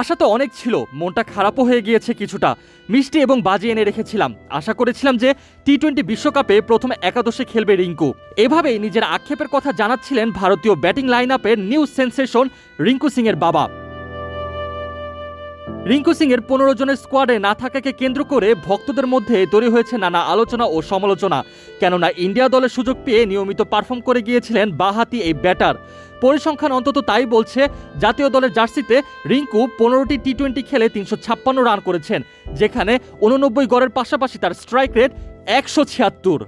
আশা তো অনেক ছিল, মনটা খারাপও হয়ে গিয়েছে কিছুটা। মিষ্টি এবং বাজি এনে রেখেছিলাম। আশা করেছিলাম যে টি টোয়েন্টি বিশ্বকাপে প্রথমে একাদশে খেলবে রিঙ্কু। এভাবেই নিজের আক্ষেপের কথা জানাচ্ছিলেন ভারতীয় ব্যাটিং লাইন আপের নিউ সেন্সেশন রিঙ্কু সিং এর বাবা। রিঙ্কু সিং এর পনেরো জনের স্কোয়াডে না থাকাকে কেন্দ্র করে ভক্তদের মধ্যে তৈরি হয়েছে নানা আলোচনা ও সমালোচনা। কেননা ইন্ডিয়া দলের সুযোগ পেয়ে নিয়মিত পারফর্ম করে গিয়েছিলেন বাহাতি এই ব্যাটার। পরিসংখ্যান অন্তত তাই বলছে, জাতীয় দলের জার্সিতে রিঙ্কু পনেরোটি টি টোয়েন্টি খেলে তিনশো ছাপ্পান্ন রান করেছেন, যেখানে উননব্বই গড়ের পাশাপাশি তার স্ট্রাইক রেট একশো ছিয়াত্তর।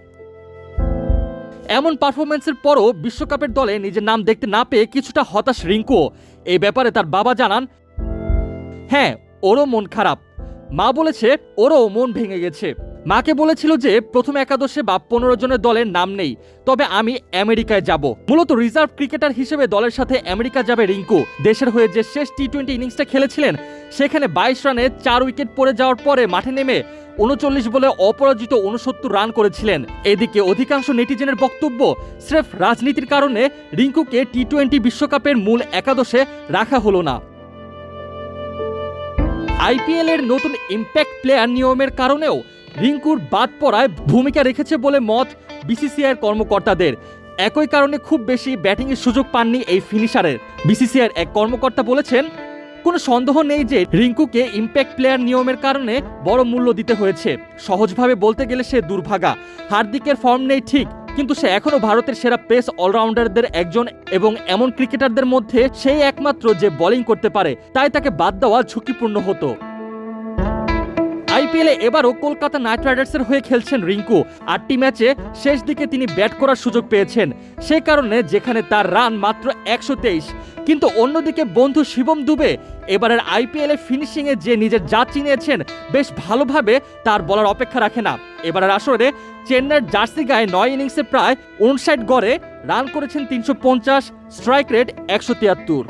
এমন পারফরমেন্সের পরও বিশ্বকাপের দলে নিজের নাম দেখতে না পেয়ে কিছুটা হতাশ রিঙ্কু এই ব্যাপারে তার বাবা জানান হ্যাঁ ওরও মন খারাপ। মা বলেছে, ওরও মন ভেঙে গেছে। মাকে বলেছিল যে, প্রথম একাদশে বা পনেরো জনের দলের নাম নেই, তবে আমি আমেরিকায় যাব। মূলত রিজার্ভ ক্রিকেটার হিসেবে দলের সাথে আমেরিকা যাবে রিঙ্কু। দেশের হয়ে যে শেষ টি টোয়েন্টি ইনিংসটা খেলেছিলেন, সেখানে বাইশ রানে চার উইকেট পড়ে যাওয়ার পরে মাঠে নেমে উনচল্লিশ বলে অপরাজিত উনসত্তর রান করেছিলেন। এদিকে অধিকাংশ নেটিজেনের বক্তব্য স্রেফ রাজনীতির কারণে রিঙ্কুকে টি টোয়েন্টি বিশ্বকাপের মূল একাদশে রাখা হলো না। আইপিএল এর নতুন ইম্প্যাক্ট প্লেয়ার নিয়মের কারণেও রিঙ্কুর বাদ পড়ায় ভূমিকা রেখেছে বলে মত বিসিসিআইয়ের কর্মকর্তাদের। একই কারণে খুব বেশি ব্যাটিংয়ের সুযোগ পাননি এই ফিনিশারের। বিসিসিআইয়ের এক কর্মকর্তা বলেছেন, কোনো সন্দেহ নেই যে রিঙ্কুকে ইম্প্যাক্ট প্লেয়ার নিয়মের কারণে বড় মূল্য দিতে হয়েছে। সহজভাবে বলতে গেলে সে দুর্ভাগা। হার্দিকের ফর্ম নেই ঠিক কিন্তু সে এখনও ভারতের সেরা পেস অলরাউন্ডারদের একজন এবং এমন ক্রিকেটারদের মধ্যে সেই একমাত্র যে বোলিং করতে পারে, তাই তাকে বাদ দেওয়া ঝুঁকিপূর্ণ হতো। আইপিএলে এবারও কলকাতা নাইট রাইডার্সের হয়ে খেলছেন রিঙ্কু আটটি ম্যাচে শেষ দিকে তিনি ব্যাট করার সুযোগ পেয়েছেন। সে কারণে যেখানে তার রান মাত্র একশো তেইশ, কিন্তু অন্যদিকে বন্ধু শিবম দুবে এবারের আইপিএলে ফিনিশিংয়ে যে নিজের জাত চিনিয়েছেন, বেশ ভালোভাবে তার বলার অপেক্ষা রাখে না। এবারের আসরে চেন্নাইয়ের জার্সি গায়ে নয় ইনিংসে প্রায় উনষাট গড়ে রান করেছেন তিনশো পঞ্চাশ স্ট্রাইক রেট একশো তিয়াত্তর।